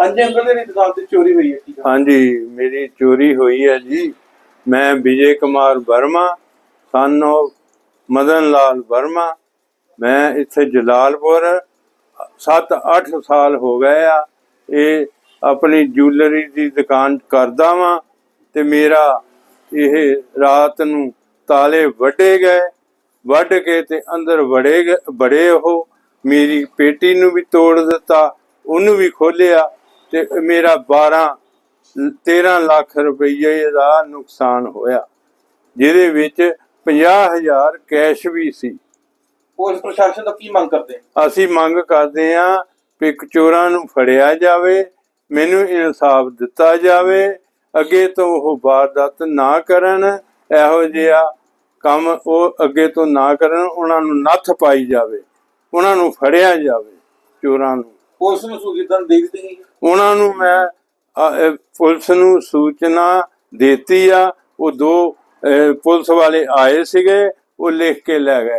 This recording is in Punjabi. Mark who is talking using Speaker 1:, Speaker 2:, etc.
Speaker 1: ਹਾਂਜੀ, ਅੰਕਲ ਤੇਰੀ ਦੁਕਾਨ ਤੇ ਚੋਰੀ ਹੋਈ ਹੈ ਕੀ ਗੱਲ?
Speaker 2: ਹਾਂਜੀ, ਮੇਰੀ ਚੋਰੀ ਹੋਈ ਹੈ ਜੀ। ਮੈਂ ਵਿਜੇ ਕੁਮਾਰ ਵਰਮਾ ਸਨ of ਮਦਨ ਲਾਲ ਵਰਮਾ। ਮੈਂ ਇੱਥੇ ਜਲਾਲਪੁਰ 7-8 ਸਾਲ ਹੋ ਗਏ ਆ। ਇਹ ਆਪਣੀ ਜੁਐਲਰੀ ਦੀ ਦੁਕਾਨ ਕਰਦਾ ਵਾਂ ਤੇ ਮੇਰਾ ਇਹ ਰਾਤ ਨੂੰ ਤਾਲੇ ਵੱਡੇ ਗਏ। ਵੱਢ ਕੇ ਤੇ ਅੰਦਰ ਵੜੇ ਗਏ- ਬੜੇ ਉਹ। ਮੇਰੀ ਪੇਟੀ ਨੂੰ ਵੀ ਤੋੜ ਦਿੱਤਾ, ਉਹਨੂੰ ਵੀ ਖੋਲਿਆ ਤੇ ਮੇਰਾ 12 13 ਲੱਖ ਰੁਪਏ ਦਾ ਨੁਕਸਾਨ ਹੋਇਆ ਜਿਹਦੇ ਵਿੱਚ 50000 ਕੈਸ਼ ਵੀ ਸੀ
Speaker 1: ਪੁਲਿਸ ਪ੍ਰਸ਼ਾਸਨ ਤੋਂ ਕੀ ਮੰਗ ਕਰਦੇ ਆ?
Speaker 2: ਅਸੀਂ ਮੰਗ ਕਰਦੇ ਹਾਂ ਕਿ ਚੋਰਾਂ ਨੂੰ ਫੜਿਆ ਜਾਵੇ ਮੈਨੂੰ ਇਨਸਾਫ ਦਿੱਤਾ ਜਾਵੇ ਅੱਗੇ ਤੋਂ ਉਹ ਵਾਰਦਾਤ ਨਾ ਕਰਨ ਇਹੋ ਜਿਹਾ ਕੰਮ ਉਹ ਅੱਗੇ ਤੋਂ ਨਾ ਕਰਨ ਉਹਨਾਂ ਨੂੰ ਨੱਥ ਪਾਈ ਜਾਵੇ ਉਹਨਾਂ ਨੂੰ ਫੜਿਆ ਜਾਵੇ ਚੋਰਾਂ ਨੂੰ
Speaker 1: ਪੁਲਿਸ ਨੂੰ ਸੂਚਿਤ ਦੇ ਦਿੱਤੀ ਗਈ।
Speaker 2: ਉਹਨਾਂ ਨੂੰ ਮੈਂ ਪੁਲਿਸ ਨੂੰ ਸੂਚਨਾ ਦਿੱਤੀ ਆ। ਉਹ ਦੋ ਪੁਲਿਸ ਵਾਲੇ ਆਏ ਸੀਗੇ, ਉਹ ਲਿਖ ਕੇ ਲੈ ਗਏ।